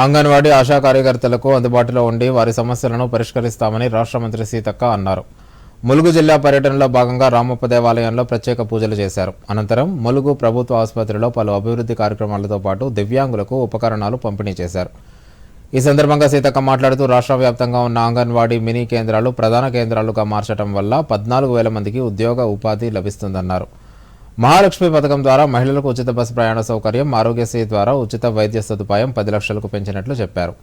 అంగన్వాడీ ఆశా కార్యకర్తలకు అందుబాటులో ఉండి వారి సమస్యలను పరిష్కరిస్తామని రాష్ట్ర మంత్రి సీతక్క అన్నారు. ములుగు జిల్లా పర్యటనలో భాగంగా రామప్ప దేవాలయంలో ప్రత్యేక పూజలు చేశారు. అనంతరం ములుగు ప్రభుత్వ ఆసుపత్రిలో పలు అభివృద్ధి కార్యక్రమాలతో పాటు దివ్యాంగులకు ఉపకరణాలు పంపిణీ చేశారు. ఈ సందర్భంగా సీతక్క మాట్లాడుతూ రాష్ట్ర వ్యాప్తంగా ఉన్న అంగన్వాడీ మినీ కేంద్రాలు ప్రధాన కేంద్రాలుగా మార్చడం వల్ల పద్నాలుగు వేల మందికి ఉద్యోగ ఉపాధి లభిస్తుందన్నారు. మహాలక్ష్మి పథకం ద్వారా మహిళలకు ఉచిత బస్సు ప్రయాణ సౌకర్యం ఆరోగ్యశ్రీ ద్వారా ఉచిత వైద్య సదుపాయం పది లక్షలకు పెంచినట్లు చెప్పారు.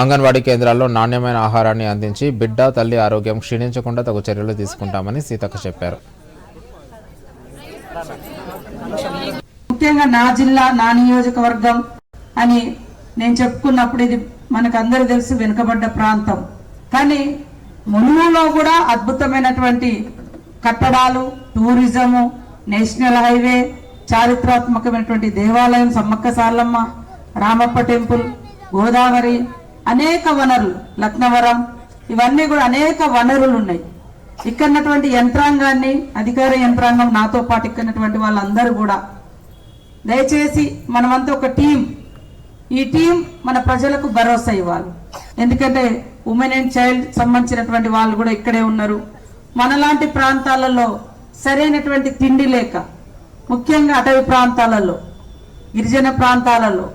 అంగన్వాడీ కేంద్రాల్లో నాణ్యమైన ఆహారాన్ని అందించి బిడ్డ తల్లి ఆరోగ్యం క్షీణించకుండా తగు చర్యలు తీసుకుంటామని సీతక్క చెప్పారు. ముఖ్యంగా నా జిల్లా నా నియోజకవర్గం అని నేను చెప్పుకున్నప్పుడు ఇది మనకు అందరూ తెలుసు వెనుకబడ్డ ప్రాంతం. కానీ ములుగులో కూడా అద్భుతమైనటువంటి కట్టడాలు టూరిజము నేషనల్ హైవే చారిత్రాత్మకమైనటువంటి దేవాలయం సమ్మక్క సార్లమ్మ రామప్ప టెంపుల్ గోదావరి అనేక వనరులు లక్నవరం ఇవన్నీ కూడా అనేక వనరులు ఉన్నాయి ఇక్కడ ఉన్నటువంటి యంత్రాంగాన్ని అధికార యంత్రాంగం నాతో పాటు ఇక్కడన్నటువంటి వాళ్ళందరూ కూడా దయచేసి మనమంతా ఒక టీం. ఈ టీం మన ప్రజలకు భరోసా ఇవ్వాలి. ఎందుకంటే ఉమెన్ అండ్ చైల్డ్ సంబంధించినటువంటి వాళ్ళు కూడా ఇక్కడే ఉన్నారు. మనలాంటి ప్రాంతాలలో సరైనటువంటి తిండి లేక ముఖ్యంగా అటవీ ప్రాంతాలలో గిరిజన ప్రాంతాలలో